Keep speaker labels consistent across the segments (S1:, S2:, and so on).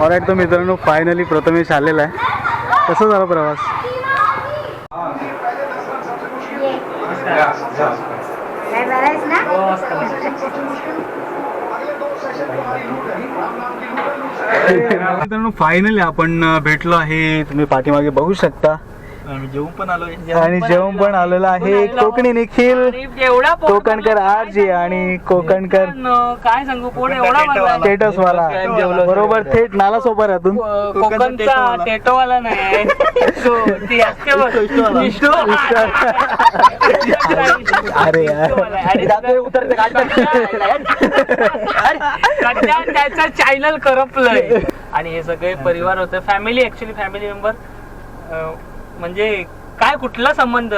S1: All right तर मित्रांनो finally Prathamesh आलेला आहे. कसा झाला प्रवास? मित्रांनो फायनली आपण भेटलो आहे. तुम्ही पाठीमागे बघू शकता.
S2: आम्ही जेवून पण आलो
S1: आणि जेवण पण आलेलं आहे. कोकणी निखिल
S3: एवढा पोट
S1: कोकणकर आरजी आणि कोकणकर.
S3: काय सांगू? पोट एवढा भरला.
S1: स्टेटस वाला बरोबर थेट नाला सोपाऱ्यातून
S3: को- कोकणचा टेटोवाला नाही. तो ती असते बघ. विष्णू.
S1: अरे यार.
S3: आहे. आणि सध्या त्याचं चॅनल करपलंय. आणि हे सगळे परिवार होते. फॅमिली ऍक्च्युली फॅमिली मेंबर म्हणजे काय कुठला संबंध?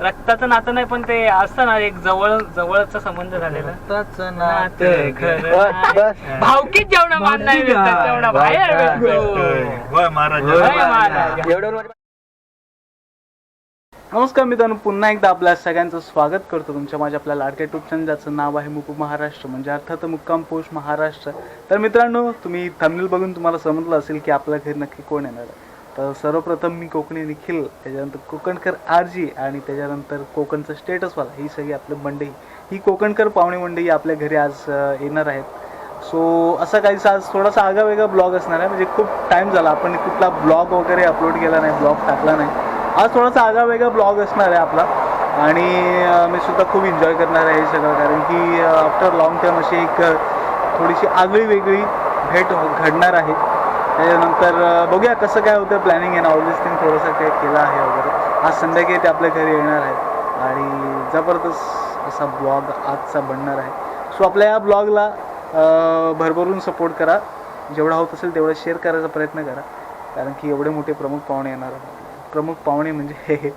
S3: रक्ताचं नातं नाही पण ते असतं ना एक जवळ जवळचा संबंध झालेला. नातं खरं
S1: बस,
S3: नाही.
S1: बस.
S3: भावकीत जेवढा मान नाही भेटत तेवढा बाहेर भेटतो.
S2: होय महाराज
S3: होय महाराज.
S1: नमस्कार मित्रांनो पुन्हा एकदा आपल्या सगळ्यांचं स्वागत करतो तुमच्या माझ्या आपल्या लाडक्या युट्यूब चॅनल ज्याचं नाव आहे मुकू महाराष्ट्र म्हणजे अर्थात मुक्काम पोस्ट महाराष्ट्र. तर मित्रांनो तुम्ही थंबनेल बघून तुम्हाला समजलं असेल की आपल्या घरी नक्की कोण येणार आहे. तर सर्वप्रथम मी कोकणी निखिल त्याच्यानंतर कोकणकर आरजी आणि त्याच्यानंतर कोकणचं स्टेटसवाला ही सगळी आपली मंडई. ही कोकणकर पाहुणे मंडई आपल्या घरी आज येणार आहेत. सो असं काहीसा आज थोडासा आगावेगळा ब्लॉग असणार आहे. म्हणजे खूप टाईम झाला आपण कुठला ब्लॉग वगैरे अपलोड केला नाही ब्लॉग टाकला नाही. आज थोडासा आगावेगळा ब्लॉग असणार आहे आपला. आणि मी सुद्धा खूप एन्जॉय करणार आहे हे सगळं कारण की आफ्टर लॉंग टर्म अशी एक थोडीशी आगळी वेगळी भेट घडणार आहे. त्याच्यानंतर बघूया कसं काय होतं प्लॅनिंग आहे. ना ऑलवेज थिंग थोडंसं काय केलं आहे वगैरे. आज संध्याकाळी ते आपल्या घरी येणार आहे. आणि जबरदस्त असा ब्लॉग आजचा बनणार आहे. सो आपल्या या ब्लॉगला भरभरून सपोर्ट करा. जेवढा होत असेल तेवढा शेअर करायचा प्रयत्न करा. कारण की एवढे मोठे प्रमुख पाहुणे येणार आहेत. प्रमुख पाहुणे म्हणजे हे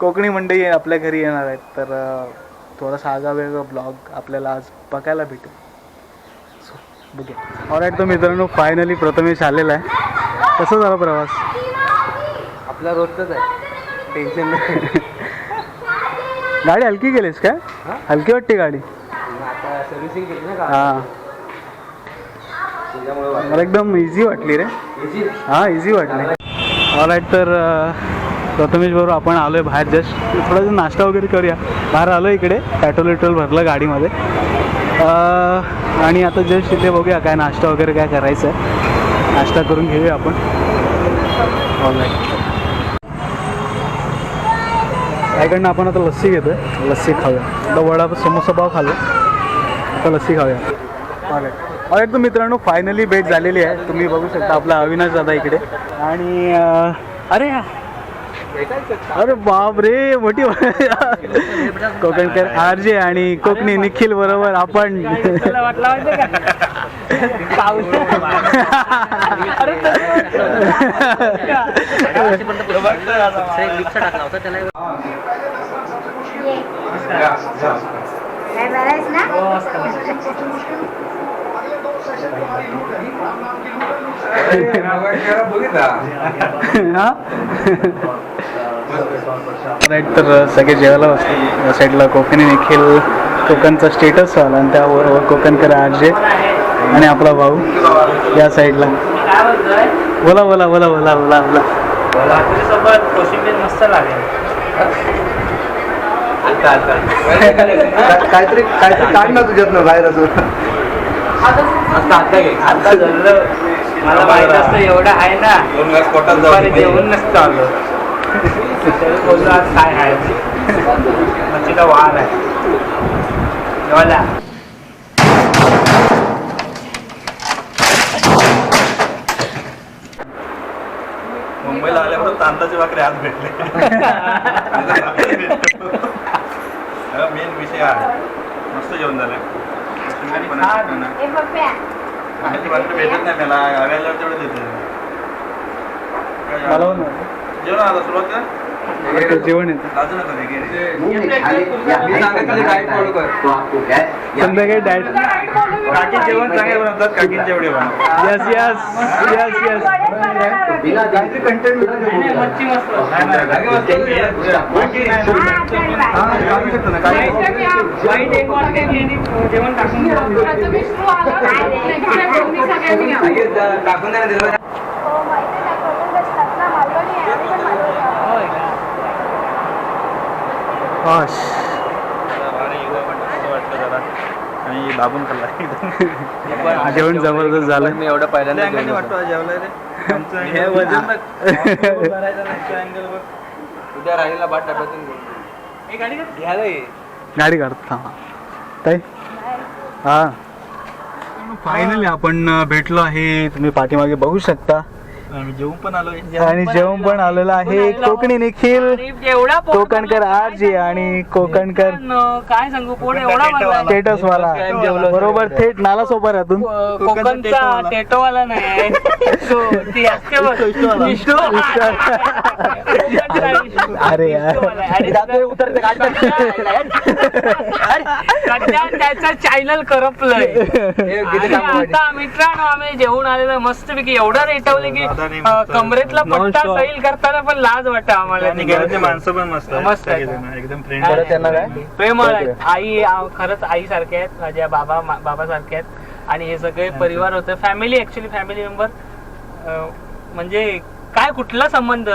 S1: कोकणी मंडळी आपल्या घरी येणार आहेत. तर थोडासा आगा वेगळा ब्लॉग आपल्याला आज बघायला भेटेल. बघूया. ऑलराईट तर मित्रांनो फायनली प्रथमेश आलेला आहे. कसा झाला प्रवास?
S2: आपला रोजच आहे. टेन्शन नाही.
S1: गाडी हलकी गेलीस काय? हलकी वाटते गाडी.
S2: सर्व्हिसिंग केली ना
S1: हां. मला एकदम इझी वाटली रे. हां इझी वाटली. ऑलराईट तर प्रथमेश बरोबर आपण आलो आहे बाहेर जस्ट थोडासा नाश्ता वगैरे करूया. बाहेर आलो इकडे. पेट्रोल वेट्रोल भरलं गाडीमध्ये. आणि आता जस्ट इथे बघूया काय नाश्ता वगैरे काय करायचं आहे. नाश्ता करून घेऊया आपण. ऑनलाईन याकडनं आपण आता लस्सी घेतो लस्सी खाऊया. आता वडा समोसा पाव खाल्लो. आता लस्सी खाऊया. ऑलराईट ऑलराईट तर मित्रांनो फायनली भेट झालेली आहे. तुम्ही बघू शकता आपला अविनाश दादा इकडे. आणि अरे अरे बाप रे मोठी कोकणकर आरजे आणि कोकणी निखिल बरोबर आपण.
S3: तुला वाटलं माहितीये का? पाऊस अरे
S4: काय बरं ना
S1: हा राईट तर सगळे जेवायला बसले. या साईडला कोकणी निखिल कोकणचा स्टेटस आला आणि त्याबरोबर कोकणकर आरजे आणि आपला भाऊ या साईडला. बोला बोला बोला बोला बोला बोला.
S3: भाकरीसोबत कोशिंबीर मस्त लागेल
S2: काहीतरी काहीतरी काढ ना तुझ्यात ना बाहेर अजून.
S3: आता झालं मला माहीत असतं एवढं आहे ना. दुपारी जेवण नसतं आलो. बोललो आज काय आहे मच्छीचा वार आहे. जेवायला
S2: मुंबईला आल्यावर तांदळाचे भाकरी आज भेटले. मेन विषय आहे. मस्त जेवण झालं. कोशिंबीर पण आहे छान आहे.
S4: ए पप्प्या
S2: तांदळाची भाकरी भेटत नाही मला गावी आल्यावर तेवढं देते
S1: मला पण
S2: जेवण आता सुरुवात
S1: जेवण येतं संध्याकाळी डाएट
S2: काकी जेवण चांगले बनवतात काकींचे एवढे बनवतात.
S1: यस यस यस यस
S3: जेवण टाकून दिलं. होय का?
S1: हश
S2: आणि दाबून खाल्ला एकदम.
S1: जेवण जबरदस्त झालं.
S5: मी एवढं पहिल्यांदा
S2: अंगाने
S5: जेवलो
S2: वाटतो रे?
S1: हे. वजन.
S5: उद्या बाट
S3: गाडी का?
S5: घ्यायला ये.
S1: गाडी काढतो थांबा. ताई? हा. फायनली आपण भेटलो आहे. तुम्ही पाठीमागे बघू शकता.
S2: आम्ही जेवून पण आलोय.
S1: आणि जेवण पण आलेलं आहे. कोकणी निखिल
S3: आणि एवढा पोट
S1: कोकणकर
S3: भरला,
S1: आणि कोकणकर
S3: काय सांगू? पोट एवढा भरला.
S1: स्टेटस वाला बरोबर थेट नाला सोपाऱ्यातून
S3: को- कोकणचा टेटोवाला नाही. तो ती असते बघ. विष्णू.
S1: अरे यार.
S3: विष्णूवाला आहे. आणि सध्या त्याचं चॅनल करपलंय. आणि आता मित्रांनो आम्ही जेवून आलेलो मस्तपैकी एवढं रेटवले की अं,
S2: मस्त
S3: कमरेतला पट्टा. सैल करताना पण लाज वाटत आम्हाला
S2: आणि घरातले माणसं पण मस्त आहेत.
S3: मस्त आहेत.
S2: सगळेजण एकदम
S5: त्यांना काय?
S3: प्रेमळ आहेत आई आ- खरंच आई सारखे आहेत माझ्या बाबा बाबा सारखे आहेत आणि हे सगळे परिवार होते फॅमिली ऍक्च्युली फॅमिली मेंबर म्हणजे काय कुठला संबंध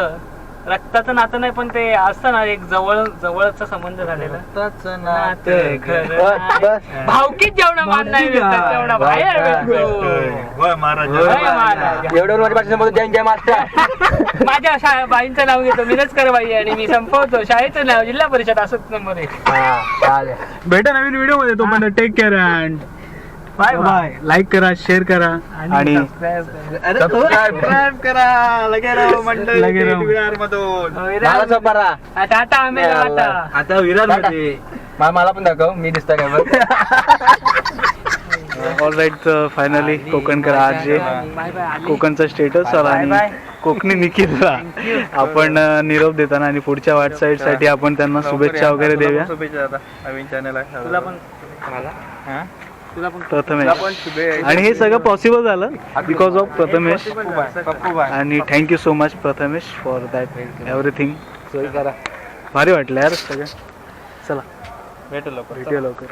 S3: रक्ताचं नातं नाही पण ते असतं ना एक जवळ जवळचा संबंध झालेला. नातं. खरं
S5: बस, बस.
S3: नाही. भावकीत जेवढा मान नाही भेटत तेवढा बाहेर भेटतो
S2: महाराज.
S5: एवढं माझ्या पाठीशी बोलतो, जय जय मास्टर
S3: माझ्या शा बाईंचं नाव घेतो मीनच कर बाई आणि मी संपवतो. शाळेचं नाव जिल्हा परिषद असंच नंबर एक.
S5: हा, चालेल.
S1: भेटा नवीन व्हिडिओमध्ये तोपर्यंत take care and bye bye like करा शेअर करा. आणि
S2: सबस्क्राईब करा. लगे राव मंडळी.
S1: लगे राव.
S2: विरार. मधून
S5: मला सोपारा.
S3: टाटा आम्ही टाटा.
S2: आता विरारमध्ये.
S5: मा- मला पण दाखव मी दिसतोय काय बघ?
S1: ऑल राईट फायनली कोकणकर आज जे
S3: बाय बाय आली.
S1: कोकणचा स्टेटस आला. आणि कोकणी निखिलला आपण अं, निरोप देताना आणि पुढच्या वाटसाईडसाठी आपण त्यांना शुभेच्छा वगैरे देऊया.
S2: शुभेच्छा आता. नवीन चॅनल
S3: तुला पण.
S2: हा?
S3: तुला पण
S1: प्रथमेश. आणि हे सगळं पॉसिबल झालं बिकॉज ऑफ प्रथमेश. आणि thank you so much Prathamesh for that everything भारी वाटलं यार सगळं. चला.
S2: भेटू लवकर.
S1: भेटूया लवकर